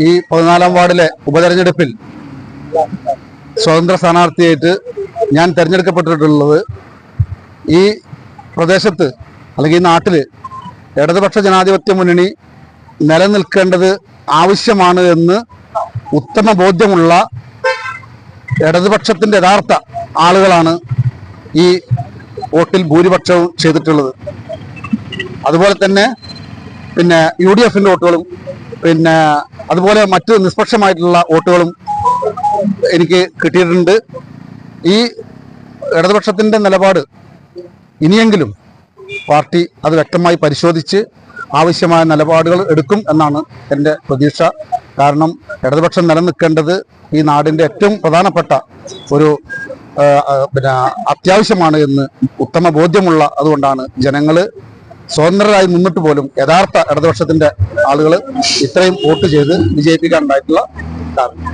ഈ പതിനാലാം വാർഡിലെ ഉപതെരഞ്ഞെടുപ്പിൽ സ്വതന്ത്ര സ്ഥാനാർത്ഥിയായിട്ട് ഞാൻ തിരഞ്ഞെടുക്കപ്പെട്ടിട്ടുള്ളത് ഈ പ്രദേശത്ത് അല്ലെങ്കിൽ ഈ നാട്ടിൽ ഇടതുപക്ഷ ജനാധിപത്യ മുന്നണി നിലനിൽക്കേണ്ടത് ആവശ്യമാണ് എന്ന് ഉത്തമ ബോധ്യമുള്ള ഇടതുപക്ഷത്തിന്റെ യഥാർത്ഥ ആളുകളാണ് ഈ വോട്ടിൽ ഭൂരിപക്ഷവും ചെയ്തിട്ടുള്ളത്. അതുപോലെ തന്നെ പിന്നെ യു ഡി എഫിന്റെ വോട്ടുകളും പിന്നെ അതുപോലെ മറ്റ് നിഷ്പക്ഷമായിട്ടുള്ള വോട്ടുകളും എനിക്ക് കിട്ടിയിട്ടുണ്ട്. ഈ ഇടതുപക്ഷത്തിന്റെ നിലപാട് ഇനിയെങ്കിലും പാർട്ടി അത് വ്യക്തമായി പരിശോധിച്ച് ആവശ്യമായ നിലപാടുകൾ എടുക്കും എന്നാണ് എന്റെ പ്രതീക്ഷ. കാരണം ഇടതുപക്ഷം നിലനിൽക്കേണ്ടത് ഈ നാടിന്റെ ഏറ്റവും പ്രധാനപ്പെട്ട ഒരു പിന്നെ അത്യാവശ്യമാണ് എന്ന് ഉത്തമ ബോധ്യമുള്ള അതുകൊണ്ടാണ് ജനങ്ങൾ സ്വതന്ത്രരായി നിന്നിട്ട് പോലും യഥാർത്ഥ ഇടതുപക്ഷത്തിന്റെ ആളുകൾ ഇത്രയും വോട്ട് ചെയ്ത് വിജയിപ്പിക്കാനുണ്ടായിട്ടുള്ള കാരണം.